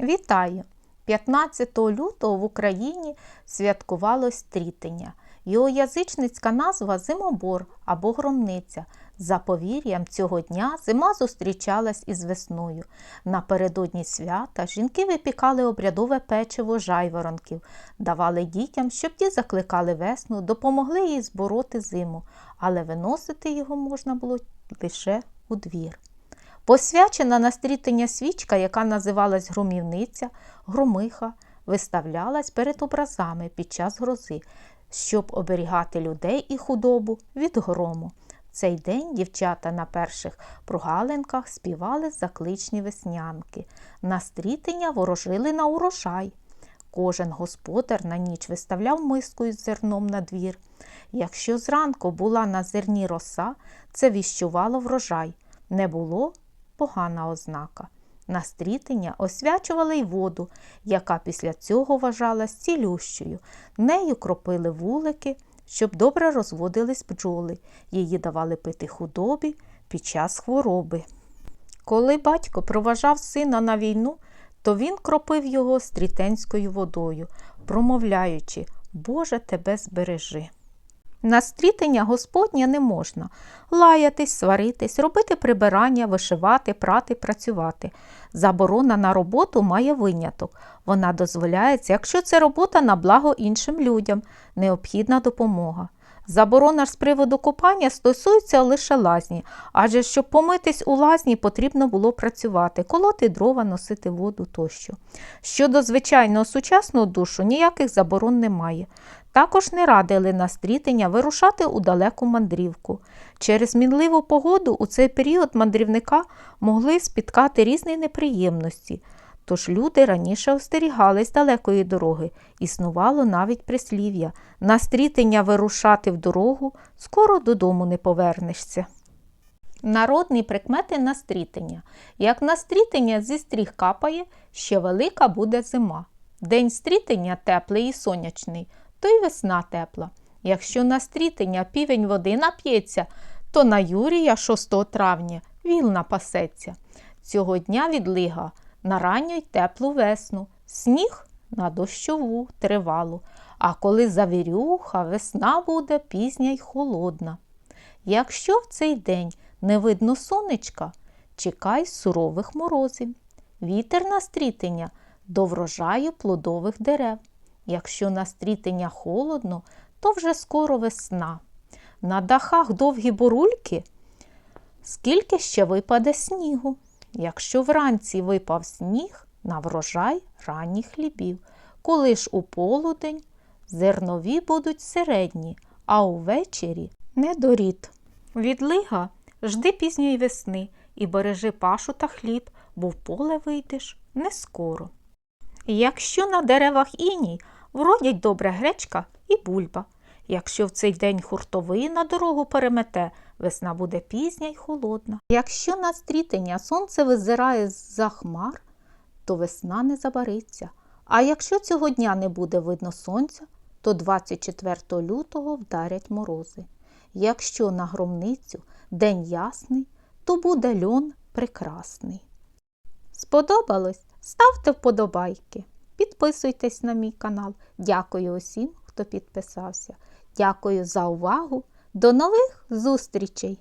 Вітаю! 15 лютого в Україні святкувалось стрітення. Його язичницька назва зимобор або громниця. За повір'ям цього дня зима зустрічалась із весною. Напередодні свята жінки випікали обрядове печиво жайворонків, давали дітям, щоб ті закликали весну, допомогли їй збороти зиму, але виносити його можна було лише у двір. Посвячена на стрітення свічка, яка називалась громівниця, громиха, виставлялась перед образами під час грози, щоб оберігати людей і худобу від грому. Цей день дівчата на перших прогалинках співали закличні веснянки. На стрітення ворожили на урожай. Кожен господар на ніч виставляв миску із зерном на двір. Якщо зранку була на зерні роса, це віщувало врожай. Не було погана ознака. На стрітення освячували й воду, яка після цього вважалась цілющою. Нею кропили вулики, щоб добре розводились бджоли. Її давали пити худобі під час хвороби. Коли батько проважав сина на війну, то він кропив його стрітенською водою, промовляючи Боже тебе збережи. На стрітення Господня не можна лаятись, сваритись, робити прибирання, вишивати, прати, працювати. Заборона на роботу має виняток. Вона дозволяється, якщо це робота на благо іншим людям, необхідна допомога. Заборона з приводу купання стосується лише лазні, адже щоб помитись у лазні, потрібно було працювати, колоти дрова, носити воду тощо. Щодо звичайного сучасного душу, ніяких заборон немає. Також не радили на стрітення вирушати у далеку мандрівку. Через мінливу погоду у цей період мандрівника могли спіткати різні неприємності. Тож люди раніше остерігались далекої дороги, існувало навіть прислів'я на стрітення вирушати в дорогу, скоро додому не повернешся. Народні прикмети на стрітення. Як на стрітення зі стріх капає, ще велика буде зима. День стрітення теплий і сонячний, то й весна тепла. Якщо на стрітення півень води нап'ється, то на Юрія 6 травня віл напасеться. Цього дня відлига на ранню й теплу весну, сніг на дощову тривалу, а коли завірюха, весна буде пізня й холодна. Якщо в цей день не видно сонечка, чекай сурових морозів. Вітер на стрітення до врожаю плодових дерев. Якщо на стрітення холодно, то вже скоро весна. На дахах довгі бурульки, скільки ще випаде снігу. Якщо вранці випав сніг, на врожай ранніх хлібів. Коли ж у полудень зернові будуть середні, а увечері недорід. Відлига жди пізньої весни і бережи пашу та хліб, бо в поле вийдеш не скоро. Якщо на деревах іній, вродять добре гречка і бульба. Якщо в цей день хуртовий на дорогу перемете, весна буде пізня й холодна. Якщо на стрітення сонце визирає з-за хмар, то весна не забариться. А якщо цього дня не буде видно сонця, то 24 лютого вдарять морози. Якщо на громницю день ясний, то буде льон прекрасний. Сподобалось? Ставте вподобайки. Підписуйтесь на мій канал. Дякую усім, хто підписався. Дякую за увагу. До нових зустрічей!